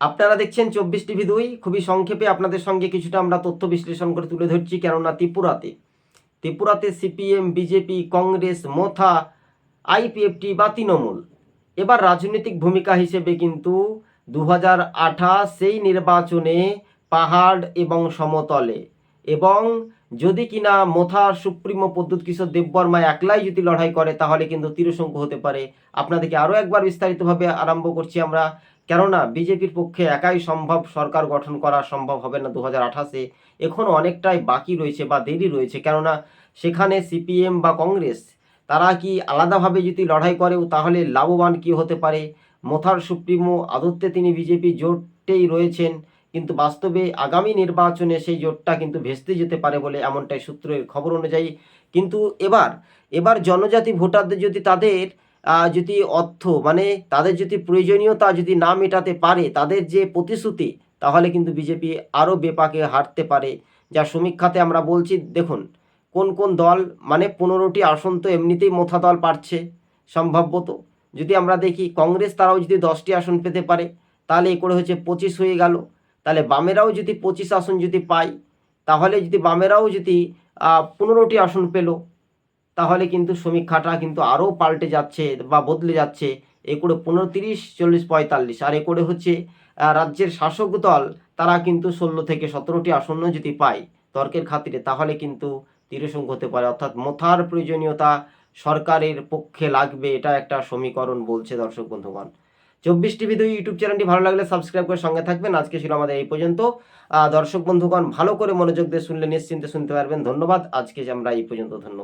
আপনারা দেখছেন চব্বিশ টিভি দুই। খুবই সংক্ষেপে আপনাদের সঙ্গে কিছুটা আমরা তথ্য বিশ্লেষণ করে তুলে ধরছি, কেননা ত্রিপুরাতে ত্রিপুরাতে CPM, BJP, Congress, Motha, IPFT বা তৃণমূল। এবার রাজনৈতিক ভূমিকা হিসেবে কিন্তু দু হাজার আঠাশ সেই নির্বাচনে পাহাড় এবং সমতলে। এবং যদি কিনা মোথার সুপ্রিমো, প্রদ্যুৎ কিশোর দেববর্মা একলাই যদি লড়াই করে, তাহলে কিন্তু তীরশঙ্কু হতে পারে। আপনাদেরকে আরও একবার বিস্তারিতভাবে আরম্ভ করছি আমরা। কেননা বিজেপির পক্ষে একাই সম্ভব সরকার গঠন করা সম্ভব হবে না দু হাজার আঠাশে। এখনও অনেকটাই বাকি রয়েছে বা দেরি রয়েছে, কেননা সেখানে সিপিএম বা কংগ্রেস, তারা কি আলাদাভাবে যদি লড়াই করেও তাহলে লাভবান কি হতে পারে? মোথার সুপ্রিমো আদত্তে তিনি বিজেপি জোটেই রয়েছেন, কিন্তু বাস্তবে আগামী নির্বাচনে সেই জোটটা কিন্তু ভেস্তে যেতে পারে বলে এমনটাই সূত্রের খবর অনুযায়ী। কিন্তু এবার এবার জনজাতি ভোটারদের যদি তাদের যদি অর্থ মানে তাদের যদি প্রয়োজনীয়তা যদি না মেটাতে পারে, তাদের যে প্রতিশ্রুতি, তাহলে কিন্তু বিজেপি আরও বেপাকে হারতে পারে। যা সমীক্ষাতে আমরা বলছি, দেখুন, কোন কোন দল মানে পনেরোটি আসন তো এমনিতেই মোথা দল পাচ্ছে সম্ভাব্যত যদি আমরা দেখি, কংগ্রেস তারাও যদি দশটি আসন পেতে পারে, তাহলে এ করে হচ্ছে পঁচিশ হয়ে গেল। তাহলে বামেরাও যদি পঁচিশ আসন যদি পায়, তাহলে যদি বামেরাও যদি পনেরোটি আসন পেল তাহলে কিন্তু সমীক্ষাটা কিন্তু আরও পাল্টে যাচ্ছে বা বদলে যাচ্ছে। এ করে পনেরো, তিরিশ, চল্লিশ, পঁয়তাল্লিশ। আর এ করে হচ্ছে রাজ্যের শাসক দল, তারা কিন্তু ষোলো থেকে সতেরোটি আসন্ন যদি পায় তর্কের খাতিরে, তাহলে কিন্তু তীরসঙ্গ হতে পারে। অর্থাৎ মথার প্রয়োজনীয়তা সরকারের পক্ষে লাগবে, এটা একটা সমীকরণ বলছে দর্শক বন্ধুগণ। চব্বিশ টিভি দুই ইউটিউব চ্যানেলটি ভালো লাগলে সাবস্ক্রাইব করে সঙ্গে থাকবেন। আজকে ছিল আমাদের এই পর্যন্ত। দর্শক বন্ধুগণ, ভালো করে মনোযোগ দিয়ে শুনলে নিশ্চিন্তে শুনতে পারবেন। ধন্যবাদ। আজকে আমরা এই পর্যন্ত ধন্যবাদ।